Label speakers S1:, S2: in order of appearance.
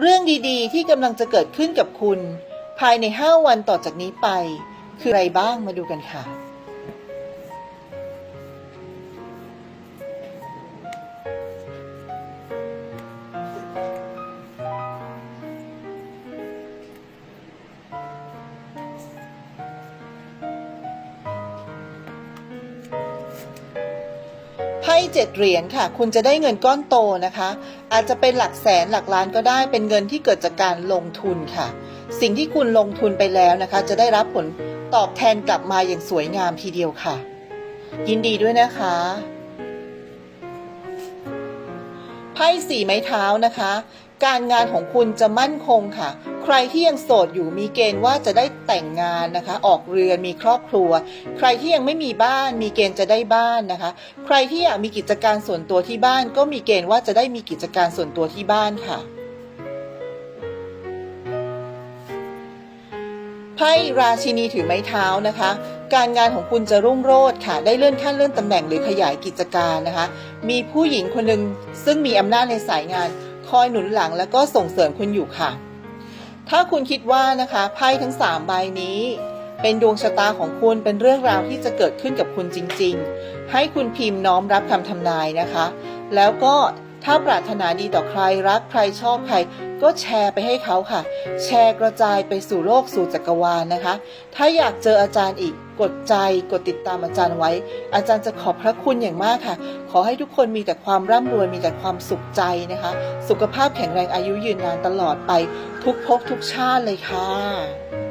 S1: เรื่องดีๆ ที่กำลังจะเกิดขึ้นกับคุณ ภายใน 5 วันต่อจากนี้ไป คืออะไรบ้างมาดูกันค่ะ 7เหรียญค่ะ คุณจะได้เงินก้อนโตนะคะ อาจจะเป็นหลักแสนหลักล้านก็ได้ เป็นเงินที่เกิดจากการลงทุนค่ะ สิ่งที่คุณลงทุนไปแล้วนะคะ จะได้รับผลตอบแทนกลับมาอย่างสวยงามทีเดียวค่ะ ยินดีด้วยนะคะไพ่สี่ไม้เท้านะคะ การงานของคุณจะมั่นคงค่ะ ใครที่ยังโสดอยู่มีเกณฑ์ว่าจะได้แต่งงานนะคะ ออกเรือนมีครอบครัว ใครที่ยังไม่มีบ้านมีเกณฑ์จะได้บ้านนะคะ ใครที่อยากมีกิจการส่วนตัวที่บ้าน ก็มีเกณฑ์ว่าจะได้มีกิจการส่วนตัวที่บ้านค่ะไพ่ราชินีถือไม้เท้านะคะการงานของคุณจะรุ่งโรจน์ค่ะ ได้เลื่อนขั้นเลื่อนตำแหน่งหรือขยายกิจการนะคะ มีผู้หญิงคนหนึ่งซึ่งมีอำนาจในสายงาน คอยหนุนหลังแล้วก็ส่งเสริมคุณอยู่ค่ะ ถ้าคุณคิดว่านะคะไพ่ทั้ง 3 ใบนี้ เป็นดวงชะตาของคุณเป็นเรื่องราวที่จะเกิดขึ้นกับคุณจริง ๆ ให้คุณพิมพ์น้อมรับคำทำนายนะคะ แล้วก็ถ้าปรารถนาดีต่อใครรักใครชอบใคร ก็แชร์ไปให้เขาค่ะ แชร์กระจายไปสู่โลกสู่จักรวาลนะคะ ถ้าอยากเจออาจารย์อีก กดใจกดติดตามอาจารย์ไว้ อาจารย์จะขอบพระคุณอย่างมากค่ะ ขอให้ทุกคนมีแต่ความร่ำรวยมีแต่ความสุขใจนะคะ สุขภาพแข็งแรงอายุยืนนานตลอดไป ทุกภพทุกชาติเลยค่ะ